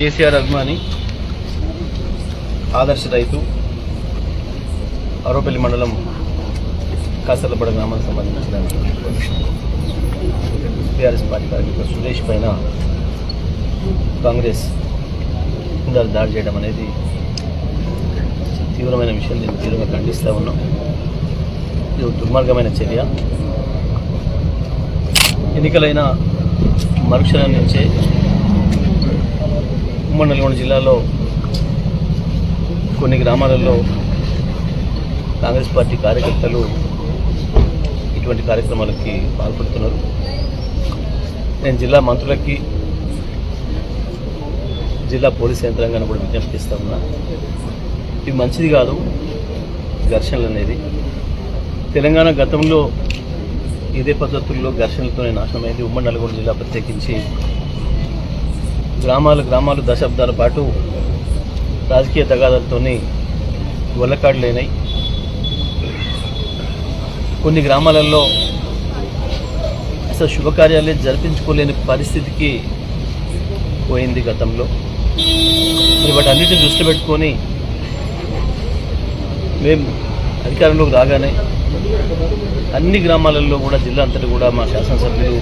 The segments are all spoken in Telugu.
కేసీఆర్ అభిమాని ఆదర్శ రైతు అరోపల్లి మండలం కాసర్లపడ గ్రామానికి సంబంధించిన టీఆర్ఎస్ పార్టీ కార్యకర్త సురేష్ పైన కాంగ్రెస్ ఇందాలు దాడి చేయడం అనేది తీవ్రమైన విషయం దీన్ని తీవ్రంగా ఖండిస్తూ ఉన్నాం. ఇది దుర్మార్గమైన చర్య. ఎన్నికలైన మరుక్షణం నుంచే ఉమ్మడి నల్గొండ జిల్లాలో కొన్ని గ్రామాలలో కాంగ్రెస్ పార్టీ కార్యకర్తలు ఇటువంటి కార్యక్రమాలకి పాల్పడుతున్నారు. నేను జిల్లా మంత్రులకి జిల్లా పోలీస్ యంత్రాంగాన్ని కూడా విజ్ఞప్తి చేస్తా ఉన్నా. ఇది మంచిది కాదు ఘర్షణలు అనేది. తెలంగాణ గతంలో ఇదే పద్ధతుల్లో ఘర్షణలతోనే నాశనమైంది. ఉమ్మడి నల్గొండ జిల్లా ప్రత్యేకించి గ్రామాలు గ్రామాలు దశాబ్దాల పాటు రాజకీయ తగాదాలతో గొల్లకాడులైనాయి కొన్ని గ్రామాలలో అసలు శుభకార్యాలే జరిపించుకోలేని పరిస్థితికి పోయింది గతంలో. మరి వాటి అన్నింటిని దృష్టి పెట్టుకొని మేము అధికారంలోకి రాగానే అన్ని గ్రామాలలో కూడా జిల్లా అంతటా కూడా మా శాసనసభ్యులు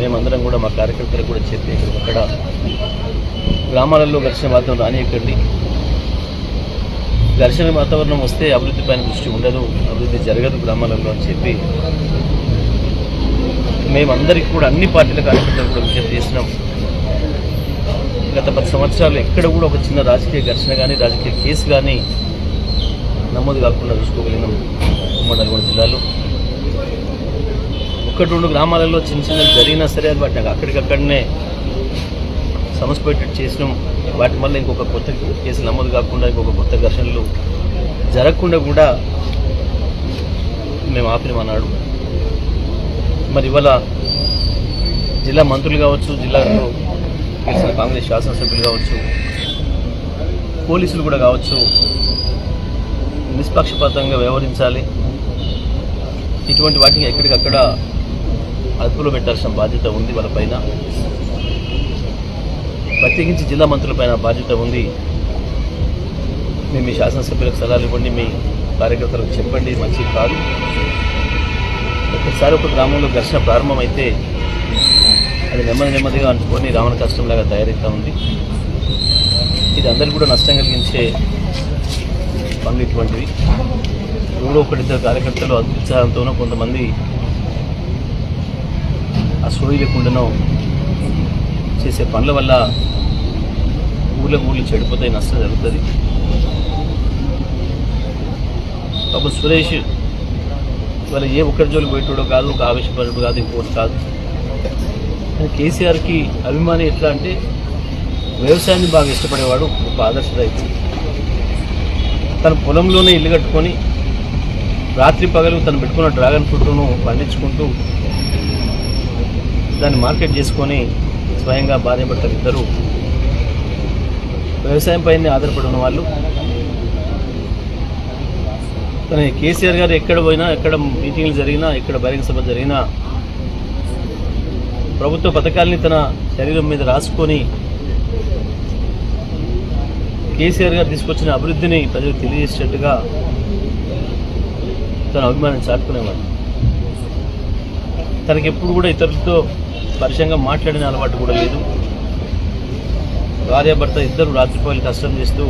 మేమందరం కూడా మా కార్యకర్తలు కూడా చెప్పి అక్కడ గ్రామాలలో ఘర్షణ వాతావరణం రానియకండి. ఘర్షణ వాతావరణం వస్తే అభివృద్ధి పైన దృష్టి ఉండదు అభివృద్ధి జరగదు గ్రామాలలో అని చెప్పి మేమందరికి కూడా అన్ని పార్టీల కార్యకర్తలు కూడా విజ్ఞప్తి చేసినాం గత పది సంవత్సరాలు ఎక్కడ కూడా ఒక చిన్న రాజకీయ ఘర్షణ కానీ రాజకీయ కేసు కానీ నమోదు కాకుండా చూసుకోగలిగినాం. ఉమ్మడి నల్గొండ జిల్లాలో. ఒకటి రెండు గ్రామాలలో చిన్న చిన్న జరిగినా సరే అది వాటిని అక్కడికక్కడనే సమస్య చేసినాం. వాటి వల్ల ఇంకొక కొత్త కేసు నమోదు కాకుండా ఇంకొక కొత్త ఘర్షణలు జరగకుండా కూడా మేము ఆపినామన్నాడు మరి ఇవాళ జిల్లా మంత్రులు కావచ్చు జిల్లాలో గెలిచిన కాంగ్రెస్ శాసనసభ్యులు కావచ్చు పోలీసులు కూడా కావచ్చు నిష్పక్షపాతంగా వ్యవహరించాలి. ఇటువంటి వాటిని ఎక్కడికక్కడ అదుపులో పెట్టాల్సిన బాధ్యత ఉంది వాళ్ళపైన. ప్రత్యేకించి జిల్లా మంత్రులపైన బాధ్యత ఉంది. మేము మీ శాసనసభ్యులకు సలహాలు ఇవ్వండి మీ కార్యకర్తలకు చెప్పండి మంచిది కాదు. ఒకసారి ఒక గ్రామంలో ఘర్షణ ప్రారంభమైతే అది నెమ్మది నెమ్మదిగా అంటుకొని రావణ కష్టంలాగా తయారవుతూ ఉంది. ఇది అందరికీ కూడా నష్టం కలిగించే పనులు ఇటువంటివి. ఎవరో ఒకటిద్దరు కార్యకర్తలు అత్యుత్సాహంతోనో కొంతమంది సోయి లేకుండానో చేసే పనుల వల్ల ఊళ్ళో ఊళ్ళు చెడిపోతాయి నష్టం జరుగుతుంది పాపం సురేష్ ఇవాళ ఏ ఒక్కరి జోలికి పోయేటోడో కాదు ఒక ఆవేశపరుడు కాదు ఇంకోటి కాదు. కానీ కేసీఆర్కి అభిమాని ఎట్లా అంటే వ్యవసాయాన్ని బాగా ఇష్టపడేవాడు ఒక ఆదర్శ రైతు. తన పొలంలోనే ఇల్లు కట్టుకొని రాత్రి పగలు తను పెట్టుకున్న డ్రాగన్ ఫ్రూట్ను పండించుకుంటూ దాన్ని మార్కెట్ చేసుకొని స్వయంగా భార్య ఇద్దరు. వ్యవసాయం పైన ఆధారపడి ఉన్న వాళ్ళు. కానీ కేసీఆర్ గారు ఎక్కడ పోయినా ఎక్కడ మీటింగ్లు జరిగినా ఎక్కడ బహిరంగ సభ జరిగినా ప్రభుత్వ పథకాల్ని తన శరీరం మీద రాసుకొని కేసీఆర్ గారు తీసుకొచ్చిన అభివృద్ధిని ప్రజలకు తెలియజేసేట్టుగా తన అభిమానం చాటుకునేవాడు తనకి ఎప్పుడు కూడా ఇతరులతో పరిచయంగా మాట్లాడిన అలవాటు కూడా లేదు. భార్యాభర్త ఇద్దరు రాత్రిపోయి కష్టం చేస్తూ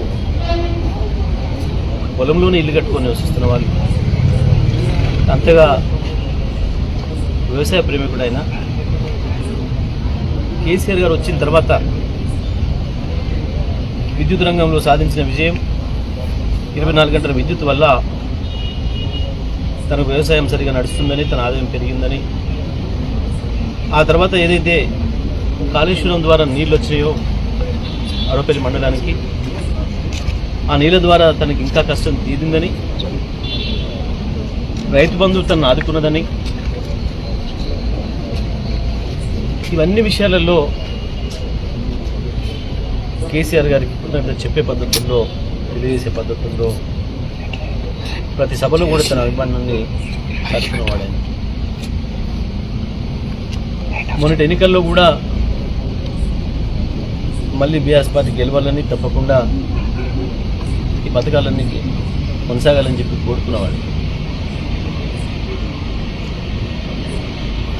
పొలంలోనే ఇల్లు కట్టుకొని నివసిస్తున్న వాళ్ళు. అంతగా వ్యవసాయ ప్రేమికుడైన కేసీఆర్ గారు వచ్చిన తర్వాత విద్యుత్ రంగంలో సాధించిన విజయం ఇరవై నాలుగు గంటల విద్యుత్ వల్ల తనకు వ్యవసాయం సరిగా నడుస్తుందని తన ఆదాయం పెరిగిందని ఆ తర్వాత ఏదైతే కాళేశ్వరం ద్వారా నీళ్ళు వచ్చాయో అడపల్లి మండలానికి ఆ నీళ్ళ ద్వారా తనకి ఇంకా కష్టం తీరిందని రైతు బంధువు తనను ఆదుకున్నదని ఇవన్నీ విషయాలలో కేసీఆర్ గారికి కృతజ్ఞత చెప్పే పద్ధతుల్లో తెలియజేసే పద్ధతుల్లో ప్రతి సభలో కూడా తన అభిమానాన్ని చాటుకున్నవాడు మొన్నటి ఎన్నికల్లో కూడా మళ్ళీ బీఆర్ఎస్ పార్టీ గెలవాలని తప్పకుండా ఈ పథకాలన్నీ కొనసాగాలని చెప్పి కోరుకున్నవాడు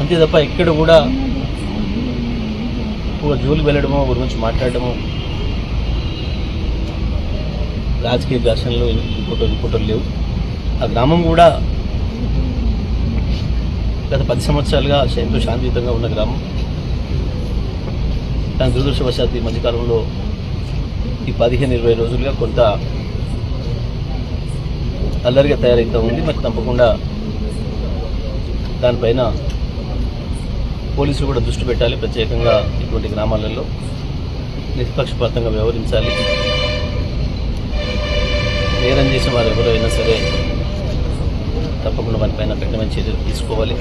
అంతే తప్ప ఎక్కడ కూడా ఒక జోలికి వెళ్ళడమో ఒక గురించి మాట్లాడడమో రాజకీయ ఘర్షణలు ఇంకోటో ఇంకోటో లేవు. ఆ గ్రామం కూడా గత పది సంవత్సరాలుగా ఎంతో శాంతియుతంగా ఉన్న గ్రామం. కానీ దురదృష్టవశాత్తు ఈ మధ్యకాలంలో ఈ పదిహేను ఇరవై రోజులుగా కొంత అల్లరిగా తయారవుతూ ఉంది. మరి తప్పకుండా దానిపైన పోలీసులు కూడా దృష్టి పెట్టాలి. ప్రత్యేకంగా ఇటువంటి గ్రామాలలో నిష్పక్షపాతంగా వ్యవహరించాలి. నేరం చేసిన వారు ఎవరైనా సరే తప్పకుండా మన పైన కఠినమైన చర్యలు తీసుకోవాలి.